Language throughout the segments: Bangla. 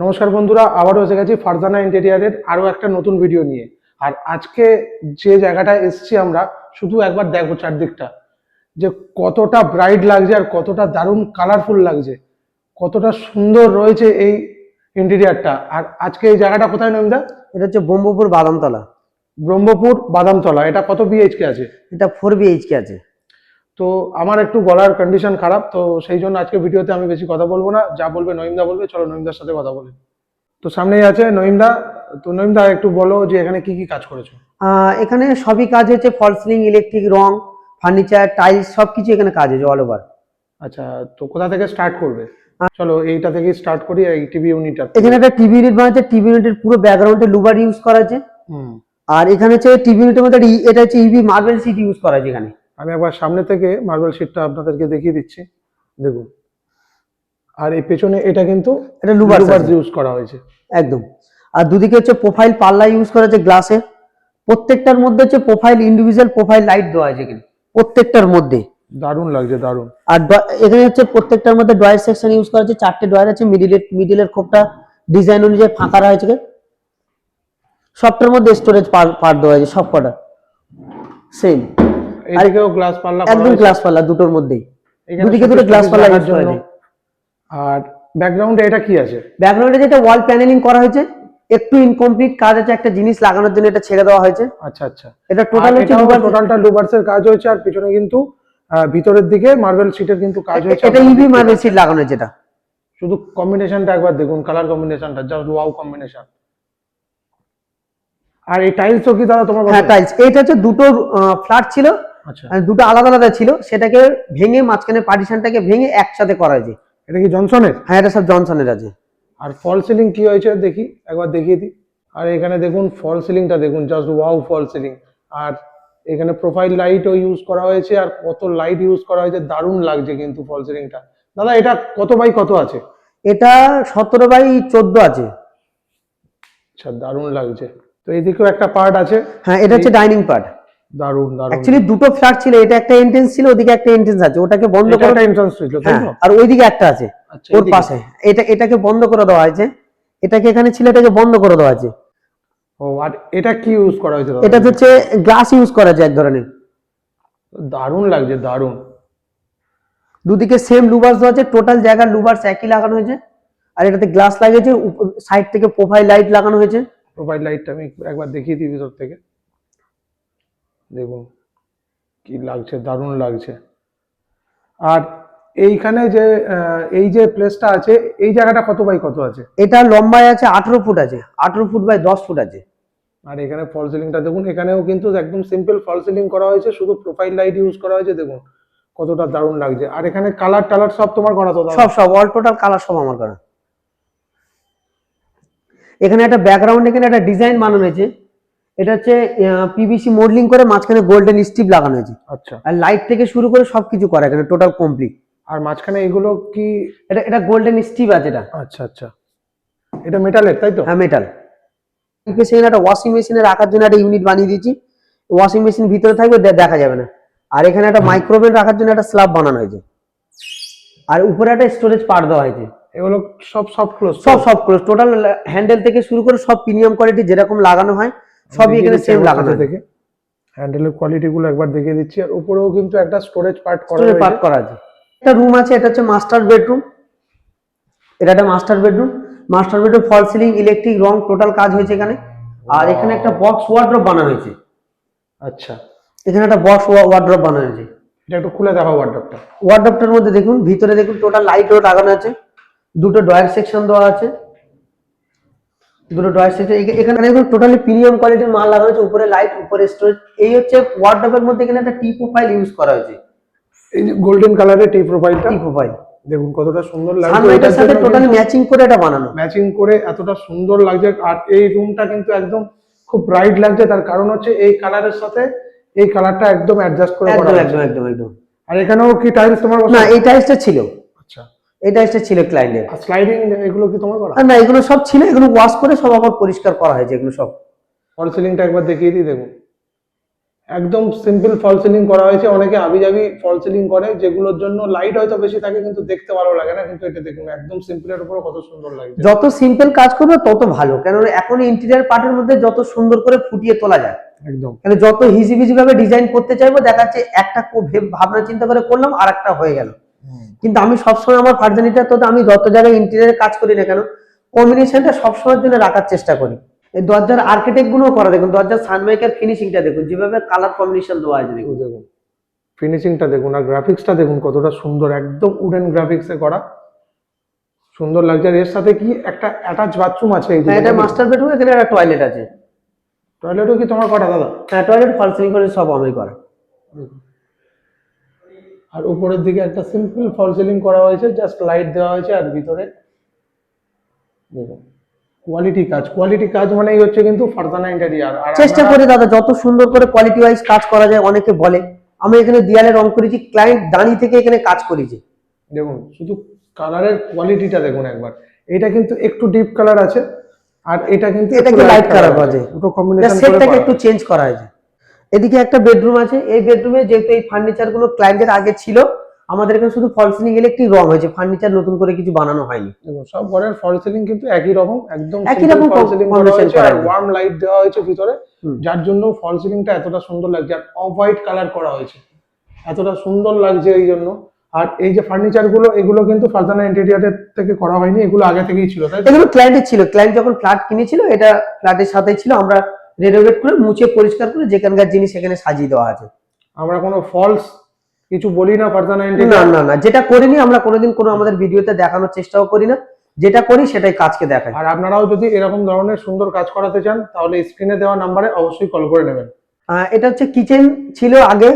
নমস্কার বন্ধুরা আবারও এসে গেছি ফারজানা ইন্টেরিয়ারের আরও একটা নতুন ভিডিও নিয়ে। আর আজকে যে জায়গাটায় এসেছি আমরা শুধু একবার দেখব চারদিকটা। যে কতটা ব্রাইট লাগছে আর কতটা দারুণ কালারফুল লাগছে। কতটা সুন্দর রয়েছে এই ইন্টেরিয়ারটা আর আজকে এই জায়গাটা কোথায় নমিদা এটা হচ্ছে ব্রহ্মপুর বাদামতলা। ব্রহ্মপুর বাদামতলা। এটা কত বিএইচকে আছে? এটা ফোর বিএইচকে আছে। তো আমার একটু গলার কন্ডিশন খারাপ তো সেই জন্য আজকে ভিডিওতে আমি বেশি কথা বলব না। যা বলবে নইমদা বলবে চলো নইমদার সাথে কথা বলি। তো সামনেই আছে নইমদা তো নইমদা একটু বলো যে এখানে কি কি কাজ করেছ? এখানে সবই কাজ হচ্ছে ফল সিলিং ইলেকট্রিক রং ফার্নিচার টাইলস সবকিছু এখানে কাজ হয়েছে অল ওভার আচ্ছা তো কোথা থেকে স্টার্ট করবে? চলো এইটা থেকে স্টার্ট করি এই টিভি ইউনিটটা এখানে একটা টিভি ইউনিট বানাচ্ছে টিভি ইউনিটের পুরো ব্যাকগ্রাউন্ডে লুবার ইউজ করা আছে। হুম। আর এখানে হচ্ছে টিভি ইউনিটের মধ্যে এটা হচ্ছে ইভি মার্বেল সিট ইউজ করা আছে এখানে। আমি একবার সামনে থেকে মার্বেল শিটটা আপনাদেরকে দেখিয়ে দিচ্ছি। দেখুন। আর এই পেছনে এটা কিন্তু এটা লুবার ইউজ করা হয়েছে। একদম। আর দুদিকে হচ্ছে প্রোফাইল পাল্লা ইউজ করা আছে গ্লাসে প্রত্যেকটার মধ্যে হচ্ছে প্রোফাইল ইন্ডিভিজুয়াল প্রোফাইল লাইট দেওয়া আছে এখানে প্রত্যেকটার মধ্যে। দারুণ লাগছে দারুণ। আর এখানে হচ্ছে প্রত্যেকটার মধ্যে ড্রয়ার সেকশন ইউজ করা আছে চারটে ড্রয়ার আছে মিডিলের মিডিলের খোপটা ডিজাইন অনুযায়ী ফাঁকা রয়েছে সবটার মধ্যে স্টোরেজ পার দেওয়া আছে সব কটা সেম এইদিকেও গ্লাস পাল্লা একদম গ্লাস পাল্লা দুটোর মধ্যেই। দুদিকে দুটো গ্লাস পাল্লা ইউজ করা। আর ব্যাকগ্রাউন্ডে এটা কি আছে? ব্যাকগ্রাউন্ডে যেটা ওয়াল প্যানেলিং করা হয়েছে একটু ইনকমপ্লিট কাজ আছে একটা জিনিস লাগানোর জন্য এটা ছেড়ে দেওয়া হয়েছে। আচ্ছা আচ্ছা। এটা টোটাল হচ্ছে টোটালটা লুবার্স এর কাজ হয়েছে আর পিছনে কিন্তু ভিতরের দিকে মার্বেল শিটের কিন্তু কাজ হয়েছে। এটা ইভি মার্বেল সিট লাগানো হয়েছে এটা। শুধু কম্বিনেশনটা একবার দেখুন কালার কম্বিনেশনটা জাস্ট ওয়াও কম্বিনেশন আর এই টাইলসও কি দাদা তোমার হ্যাঁ টাইলস এইটা হচ্ছে দুটো ফ্ল্যাট ছিল দুটো আলাদা আলাদা ছিল সেটাকে ভেঙে মাঝখানে পার্টিশনটাকে ভেঙে একসাথে করা হয়েছে এটা কি জনসনের হ্যাঁ এটা সব জনসনের আছে। আর ফল সিলিং কি হয়েছে দেখি একবার দেখিয়ে দিই। আর এখানে দেখুন ফল সিলিংটা দেখুন জাস্ট ওয়াও ফল সিলিং আর এখানে প্রোফাইল লাইটও ইউজ করা হয়েছে আর কত লাইট ইউজ করা হয়েছে দারুণ লাগছে কিন্তু ফল সিলিংটা দাদা এটা কত বাই কত আছে? এটা সতেরো বাই চোদ্দ আছে। আচ্ছা দারুণ লাগছে। তো এদিকেও একটা পার্ট আছে। হ্যাঁ এটা হচ্ছে ডাইনিং পার্ট দারুণ দারুণ। অ্যাকচুয়ালি দুটো ফ্ল্যাট ছিল এটা একটা এন্ট্রেন্স ছিল ওদিকে একটা এন্ট্রেন্স আছে। ওটাকে বন্ধ করে একটা এন্ট্রান্স ছিল তাই হ্যাঁ তো? আর ওইদিকে একটা আছে আচ্ছা ওর পাশে। এটা এটাকে বন্ধ করে দেওয়া হয়েছে। এটাকে এখানে ছিল এটাকে বন্ধ করে দেওয়া আছে ও আর এটা কি ইউজ করা হয়েছে এটা হচ্ছে গ্লাস ইউজ করা আছে এক ধরনের। দারুণ লাগছে দারুণ। দুদিকে সেম লুবার্স দেওয়া আছে টোটাল জায়গার লুবার্স একই লাগানো হয়েছে। আর এটাতে গ্লাস লাগিয়েছে সাইড থেকে প্রোফাইল লাইট লাগানো হয়েছে। প্রোফাইল লাইটটা আমি একবার দেখিয়ে দিই ভিতর থেকে। দেখুন কি লাগছে দারুণ লাগছে। আর এইখানে যে এই যে প্লেসটা আছে এই জায়গাটা কত বাই কত আছে? এটা লম্বায় আছে আঠারো ফুট আছে। আঠারো ফুট বাই দশ ফুট আছে। আর এখানে ফল সিলিংটা দেখুন এখানেও কিন্তু একদম সিম্পল ফল সিলিং করা হয়েছে শুধু প্রোফাইল লাইট ইউজ করা হয়েছে দেখুন কতটা দারুণ লাগছে। আর এখানে কালার টালার সব তোমার করা তো সব সব অল টোটাল কালার সব আমার করা। এখানে একটা ব্যাকগ্রাউন্ড এখানে একটা ডিজাইন বানানো হয়েছে। এটা হচ্ছে পিভিসি মডেলিং করে মাঝখানে গোল্ডেন স্টিপ লাগানো হয়েছে। আচ্ছা। আর লাইট থেকে শুরু করে সবকিছু করা এখানে টোটাল কমপ্লিট আর মাঝখানে এগুলো কি? এটা এটা গোল্ডেন স্টিপ আছে এটা। আচ্ছা আচ্ছা। এটা মেটালের তাই তো? হ্যাঁ মেটাল সেখানে একটা ওয়াশিং মেশিনে রাখার জন্য একটা ইউনিট বানিয়ে দিয়েছি। ওয়াশিং মেশিন ভিতরে থাকবে দেখা যাবে না। আর এখানে একটা মাইক্রোওভেন রাখার জন্য একটা স্ল্যাব বানানো হয়েছে। আর উপরে একটা স্টোরেজ পার দেওয়া হয়েছে। এগুলো সব সফট ক্লোজ সব সব ক্লোজ টোটাল হ্যান্ডেল থেকে শুরু করে সব প্রিমিয়াম কোয়ালিটি যেরকম লাগানো হয় সবই এখানে সেম লাগানো থেকে। হ্যান্ডেলের কোয়ালিটি গুলো একবার দেখিয়ে দিচ্ছি। আর উপরেও কিন্তু একটা স্টোরেজ পার্ট করা স্টোরেজ পার্ট করা আছে। একটা রুম আছে এটা হচ্ছে মাস্টার বেডরুম এটা একটা master bedroom master bedroom false ceiling electric রং টোটাল কাজ হয়েছে এখানে। আর এখানে একটা বক্স ওয়ার্ড্রপ বানানো হয়েছে। আচ্ছা। এখানে একটা বক্স ওয়ার্ড্রপ বানানো হয়েছে। এটা একটু খুলে দেখাও ওয়ার্ডরোবটা ওয়ার্ড্রপটার মধ্যে দেখুন ভিতরে দেখুন টোটাল লাইটও লাগানো আছে। দুটো ড্রয়ার সেকশন দেওয়া আছে। দুটো ড্রয়ার সেকশন এখানে দেখুন টোটালি প্রিমিয়াম কোয়ালিটির মাল লাগানো আছে উপরে লাইট উপরে স্টোরেজ এই হচ্ছে ওয়ার্ড্রপের মধ্যে এখানে একটা টি প্রোফাইল ইউজ করা হয়েছে। এই যে গোল্ডেন কালারের টি প্রোফাইলটা টি প্রোফাইল দেখুন কতটা সুন্দর লাগছে। সানলাইটের সাথে টোটালি ম্যাচিং করে এটা বানানো। ম্যাচিং করে এতটা সুন্দর লাগছে। আর এই রুমটা কিন্তু একদম খুব ব্রাইট লাগছে। তার কারণ হচ্ছে এই কালারের সাথে এই কালারটা একদম অ্যাডজাস্ট করে করা একদম একদম একদম। আর এখানেও কি টাইলস তোমার? না এই টাইলসটা ছিল। এই টাইলসটা ছিল ক্লায়েন্টের আর স্লাইডিং এগুলো কি তোমার করা? না এগুলো সব ছিল এগুলো ওয়াশ করে সব আবার পরিষ্কার করা হয়েছে এগুলো সব। ফল সিলিংটা একবার দেখিয়ে দিই দেখুন। একদম সিম্পল ফল সিলিং করা হয়েছে অনেকে আবিজাবি ফল সিলিং করে যেগুলোর জন্য লাইট হয়তো বেশি থাকে কিন্তু দেখতে ভালো লাগে না কিন্তু এটা দেখুন একদম সিম্পলের উপর কত সুন্দর লাগছে যত সিম্পল কাজ করবে তত ভালো কেননা এখন ইন্টেরিয়ার পার্টের মধ্যে যত সুন্দর করে ফুটিয়ে তোলা যায় একদম। কেন যত হিজিবিজি ভাবে ডিজাইন করতে চাইব দেখা যাচ্ছে একটা ভাবনা চিন্তা করে করলাম আর একটা হয়ে গেল। কিন্তু আমি সবসময় আমার ফার্জানিটা তো আমি যত জায়গায় ইন্টেরিয়ার কাজ করি না কেন কম্বিনেশনটা সবসময়ের জন্য রাখার চেষ্টা করি। এই দরজার আর্কিটেক্টগুলো করা দেখুন দরজার সানমাইকার ফিনিশিংটা দেখুন যেভাবে কালার কম্বিনেশন দেওয়া আছে দেখুন। দেখুন ফিনিশিংটা দেখুন আর গ্রাফিক্সটা দেখুন কতটা সুন্দর একদম উডেন গ্রাফিক্সে করা। সুন্দর লাগছে আর এর সাথে কি একটা অ্যাটাচ বাথরুম আছে এই হ্যাঁ এটা মাস্টার বেডরুম এখানে একটা টয়লেট আছে। টয়লেটও কি তোমার কটা দাদা? হ্যাঁ টয়লেট ফল সিলিং করে সব আমি করা। আর উপরের দিকে একটা সিম্পল ফল সিলিং করা হয়েছে জাস্ট লাইট দেওয়া হয়েছে আর ভিতরে কোয়ালিটি কাজ কোয়ালিটি কাজ মানেই হচ্ছে কিন্তু ফারদানা ইন্টেরিয়ার চেষ্টা করি দাদা যত সুন্দর করে কোয়ালিটি ওয়াইজ কাজ করা যায় অনেকে বলে। আমি এখানে দেয়ালে রং করেছি ক্লায়েন্ট দাঁড়িয়ে থেকে এখানে কাজ করেছি। দেখুন শুধু কালারের কোয়ালিটিটা দেখুন একবার। এটা কিন্তু একটু ডিপ কালার আছে আর এটা কিন্তু এটা লাইট কালার আছে। দুটো কম্বিনেশন করে সেটটাকে একটু চেঞ্জ করা হয়েছে। এদিকে একটা বেডরুম আছে। এই বেডরুমে যেহেতু এই ফার্নিচারগুলো ক্লায়েন্টের আগে ছিল আমাদের এখানে শুধু ফল সিলিং ইলেকট্রিক রং হয়েছে। ফার্নিচার নতুন করে কিছু বানানো হয়নি। সব ঘরের ফল সিলিং কিন্তু একই রকম একদম একই রকম ফল সিলিং আর ওয়ার্ম লাইট দেওয়া হয়েছে ভিতরে যার জন্য ফল সিলিংটা এতটা সুন্দর লাগছে আর অফ হোয়াইট কালার করা হয়েছে। এতটা সুন্দর লাগছে এই জন্য। আর এই যে ফার্নিচারগুলো এগুলো কিন্তু ফারদানা ইন্টেরিয়ারের থেকে করা হয়নি এগুলো আগে থেকেই ছিল তাই এগুলো ক্লায়েন্টের ছিল। ক্লায়েন্ট যখন ফ্ল্যাট কিনেছিল এটা ফ্ল্যাটের সাথেই ছিল। আমরা রেনোভেট করে মুছে পরিষ্কার করে যেখানকার জিনিস এখানে সাজিয়ে দেওয়া আছে। আমরা কোনো ফলস কিছু বলি না ফারদানা না না না যেটা করিনি আমরা কোনোদিন কোনো আমাদের ভিডিওতে দেখানোর চেষ্টাও করি না। যেটা করি সেটাই কাজকে দেখাই। আর আপনারাও যদি এরকম ধরনের সুন্দর কাজ করাতে চান তাহলে স্ক্রিনে দেওয়া নাম্বারে অবশ্যই কল করে নেবেন। এটা হচ্ছে কিচেন ছিল আগে।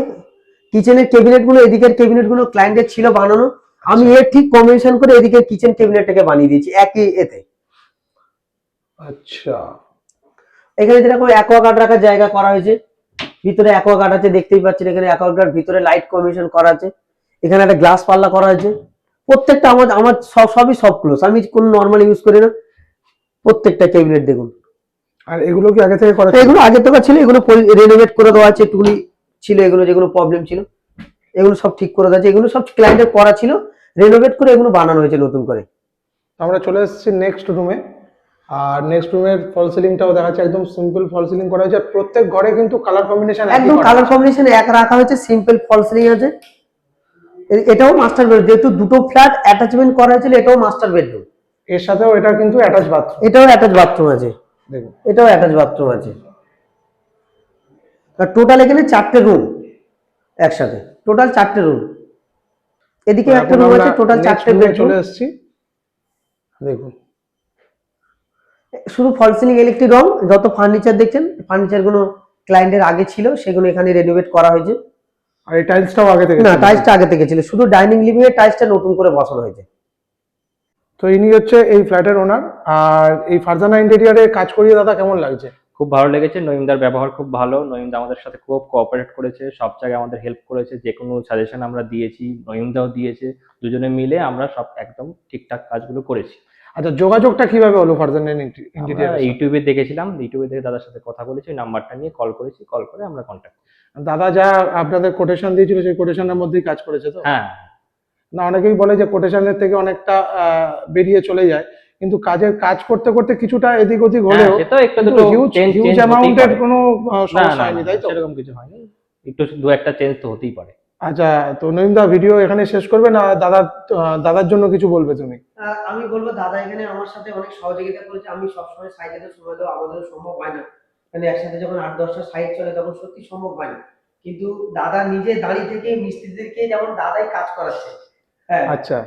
কিচেনের ক্যাবিনেটগুলো এদিকের ক্যাবিনেটগুলো ক্লায়েন্টের ছিল বানানো। আমি এর ঠিক কম্বিনেশন করে এদিকে কিচেন ক্যাবিনেটটাকে বানিয়ে দিয়েছি একই এতে। আচ্ছা। এখানে যেরকম অ্যাকোয়াগার্ড রাখার জায়গা করা হয়েছে। ভিতরে অ্যাকোয়াগার্ড আছে দেখতেই পাচ্ছেন এখানে অ্যাকোয়াগার্ড ভিতরে লাইট কমিশন করা আছে। এখানে একটা গ্লাস পাল্লা করা হয়েছে। প্রত্যেকটা আমার আমার সব সবই সব ক্লোজ আমি কোনো নর্মাল ইউজ করি না। প্রত্যেকটা ক্যাবিনেট দেখুন। আর এগুলো কি আগে থেকে করা এগুলো আগে থেকে ছিল এগুলো রেনোভেট করে দেওয়া আছে একটুখানি ছিল এগুলো যেগুলো প্রবলেম ছিল। এগুলো সব ঠিক করে দেওয়া আছে। এগুলো সব ক্লায়েন্টের করা ছিল। রেনোভেট করে এগুলো বানানো হয়েছে নতুন করে। আমরা চলে এসেছি নেক্সট রুমে আর নেক্সট রুমের ফল সিলিংটাও দেখা যাচ্ছে একদম সিম্পল ফল সিলিং করা হয়েছে। প্রত্যেক ঘরে কিন্তু কালার কম্বিনেশন একদম কালার কম্বিনেশন এক রাখা হয়েছে সিম্পল ফল সিলিং আছে এটাও মাস্টার বেডরুম যেহেতু দুটো ফ্ল্যাট অ্যাটাচমেন্ট করা হয়েছিল এটাও মাস্টার বেডরুম এর সাথেও এটা কিন্তু অ্যাটাচ বাথরুম এটাও অ্যাটাচ বাথরুম আছে। দেখুন। এটাও অ্যাটাচ বাথরুম আছে। আর টোটাল এখানে চারটে রুম একসাথে। টোটাল চারটে রুম এদিকে একটা রুম আছে টোটাল চারটে বেডরুম চলে এসেছি। দেখুন। শুধু ফল সিলিং ইলেকট্রিক রং যত ফার্নিচার দেখছেন ফার্নিচারগুলো ক্লায়েন্টের আগে ছিল সেগুলো এখানে রেনোভেট করা হয়েছে। আর এই টাইলসটাও আগে থেকে না। টাইলসটা আগে থেকে ছিল শুধু ডাইনিং লিভিং এর টাইলসটা নতুন করে বসানো হয়েছে। তো ইনি হচ্ছে এই ফ্ল্যাটের ওনার আর এই ফারজানা ইন্টেরিয়ারে কাজ করিয়ে দাদা কেমন লাগছে? খুব ভালো লেগেছে নইমদার ব্যবহার খুব ভালো নইমদা আমাদের সাথে খুব কোঅপারেট করেছে সব জায়গায় আমাদের হেল্প করেছে যে কোনো সাজেশন আমরা দিয়েছি নইমদাও দিয়েছে দুজনে মিলে আমরা সব একদম ঠিকঠাক কাজগুলো করেছি। আচ্ছা যোগাযোগটা কীভাবে হলো ফারজানা ইন্টেরিয়ার ইউটিউবে দেখেছিলাম ইউটিউবে দেখে দাদার সাথে কথা বলেছি ওই নাম্বারটা নিয়ে কল করেছি কল করে আমরা কন্ট্যাক্ট দাদা যা আপনাদের কোটেশন দিয়েছিল সেই কোটেশনের মধ্যেই কাজ করেছে তো? হ্যাঁ। না অনেকেই বলে যে কোটেশনের থেকে অনেকটা বেরিয়ে চলে যায় কিন্তু কাজের কাজ করতে করতে কিছুটা এদিক ওদিক হলেও হ্যাঁ, সে তো একটু দুটো হিউজ অ্যামাউন্টের কোনো সমস্যা হয়নি তাই তো? সেরকম কিছু হয়নি। একটু দু একটা চেঞ্জ তো হতেই পারে। আচ্ছা তো নইমদা ভিডিও এখানে শেষ করবে না আহ, দাদার জন্য কিছু বলবে তুমি আমি বলব দাদা এখানে আমার সাথে অনেক সহযোগিতা করেছে আমি সবসময় সাইডে সময় দেওয়া আমাদেরও সম্ভব হয় না মানে একসাথে যখন আট দশটা সাইড চলে তখন সত্যি সম্ভব হয় না কিন্তু দাদা নিজে দাঁড়িয়ে থেকে মিস্ত্রিদেরকে যেমন দাদাই কাজ করাচ্ছে হ্যাঁ আচ্ছা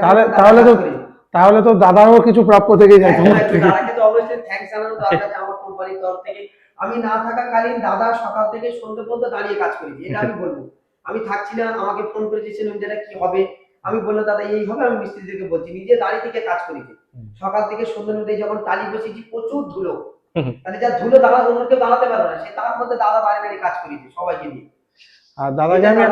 তাহলে দাদা তাহলে তো তাহলে তো দাদারও কিছু প্রাপ্য থেকে যায় হ্যাঁ, তোমার হ্যাঁ, থেকে দাদাকে তো অবশ্যই থ্যাঙ্কস জানানো যে আমার কোম্পানির তরফ থেকে আমি না থাকাকালীন দাদা সকাল থেকে সন্ধ্যে পর্যন্ত দাঁড়িয়ে কাজ করেছি এটা আমি বলব আমি থাকছিলাম না আমাকে ফোন করেছে সেলুন যেটা কি হবে? আমি বললাম দাদা এই হবে আমি মিস্ত্রিদেরকে বলছি নিজে দাঁড়িয়ে থেকে কাজ করি সকাল থেকে সন্ধ্যের মধ্যে যখন টালি বসেছি প্রচুর ধুলো। মানে তাহলে যা ধুলো দাঁড়া অন্য কেউ দাঁড়াতে পারবে না। সে তার মধ্যে দাদা বাড়ি বাইরে কাজ করেছে সবাইকে নিয়ে। আর দাদাকে আমি।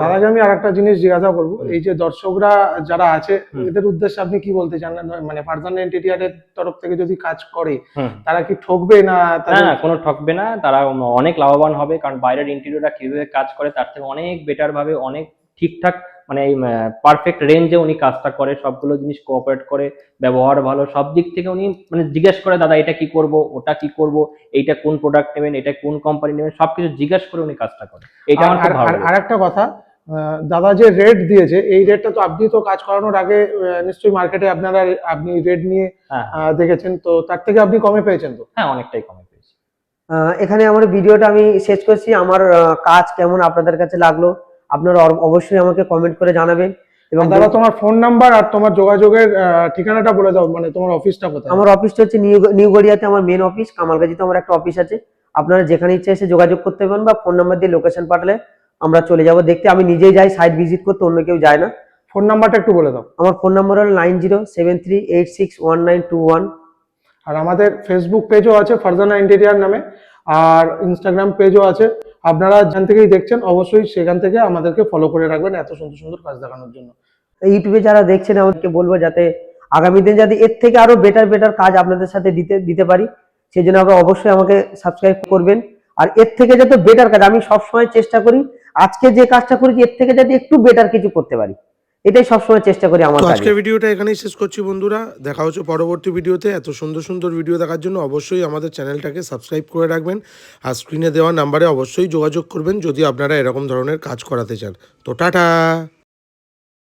দাদাকে আমি আর একটা জিনিস জিজ্ঞাসা করব। এই যে দর্শকরা যারা আছে এদের উদ্দেশ্যে আপনি কি বলতে চান? মানে ফারজানা এন্টিটিয়ারের তরফ থেকে যদি কাজ করে তারা কি ঠকবে না না না কোনো ঠকবে না। তারা অনেক লাভবান হবে কারণ বাইরের ইন্টেরিয়ররা কীভাবে কাজ করে তার থেকে অনেক বেটার ভাবে অনেক ঠিকঠাক মানে এই পারফেক্ট রেঞ্জে উনি কাজটা করে সবগুলো জিনিস কোঅপারেট করে ব্যবহার ভালো সব দিক থেকে উনি মানে জিজ্ঞেস করে দাদা এটা কি করব? ওটা কি করব? এইটা কোন প্রোডাক্ট নেবেন? এটা কোন কোম্পানি নেবেন? সবকিছু জিজ্ঞেস করে উনি কাজটা করে এটা আমার খুব ভালো আর একটা কথা দাদা যে রেট দিয়েছে এই রেটটা তো আপনি তো কাজ করানোর আগে আহ, নিশ্চয়ই মার্কেটে আপনারা আপনি রেট নিয়ে হ্যাঁ আহ, দেখেছেন তো তার থেকে আপনি কমে পেয়েছেন তো? হ্যাঁ অনেকটাই কমে পেয়েছি। আহ, এখানে আমার ভিডিওটা আমি শেষ করছি। আমার কাজ কেমন আপনাদের কাছে লাগল? আপনারা অবশ্যই আমাকে কমেন্ট করে জানাবেন এবং দাদা তোমার ফোন নাম্বার আর তোমার যোগাযোগের ঠিকানাটা বলে দাও মানে তোমার অফিসটা কোথায়? আমার অফিসটা হচ্ছে নিউ নিউ গড়িয়াতে আমার মেন অফিস কামালগাজিতে আমার একটা অফিস আছে। আপনারা যেখানে ইচ্ছে এসে যোগাযোগ করতে পারেন বা ফোন নাম্বার দিয়ে লোকেশন পাঠালে আমরা চলে যাব। দেখতে আমি নিজেই যাই সাইট ভিজিট করতে অন্য কেউ যায় না। ফোন নাম্বারটা একটু বলে দাও। আমার ফোন নাম্বার হলো nine zero seven three eight six one nine two one আর আমাদের ফেসবুক পেজও আছে ফারজানা ইন্টেরিয়ার নামে। আর ইনস্টাগ্রাম পেজও আছে। আপনারা যেখান থেকেই দেখছেন, অবশ্যই সেখান থেকে আমাদেরকে ফলো করে রাখবেন এত সুন্দর সুন্দর কাজ দেখানোর জন্য। ইউটিউবে যারা দেখছেন, আমাদেরকে বলব যাতে আগামী দিন যাতে এর থেকে আরও বেটার বেটার কাজ আপনাদের সাথে দিতে দিতে পারি। সেই জন্য আপনারা অবশ্যই আমাকে সাবস্ক্রাইব করবেন। আর এর থেকে যাতে বেটার কাজ, আমি সবসময় চেষ্টা করি, আজকে যে কাজটা করেছি, এর থেকে যাতে একটু বেটার কিছু করতে পারি। এটাই সবসময় চেষ্টা করি আমার আজকের ভিডিওটা এখানেই শেষ করছি বন্ধুরা। দেখা হচ্ছে পরবর্তী ভিডিওতে। এত সুন্দর সুন্দর ভিডিও দেখার জন্য অবশ্যই আমাদের চ্যানেলটাকে সাবস্ক্রাইব করে রাখবেন। আর স্ক্রিনে দেওয়া নাম্বারে অবশ্যই যোগাযোগ করবেন যদি আপনারা এরকম ধরনের কাজ করাতে চান। তো টাটা!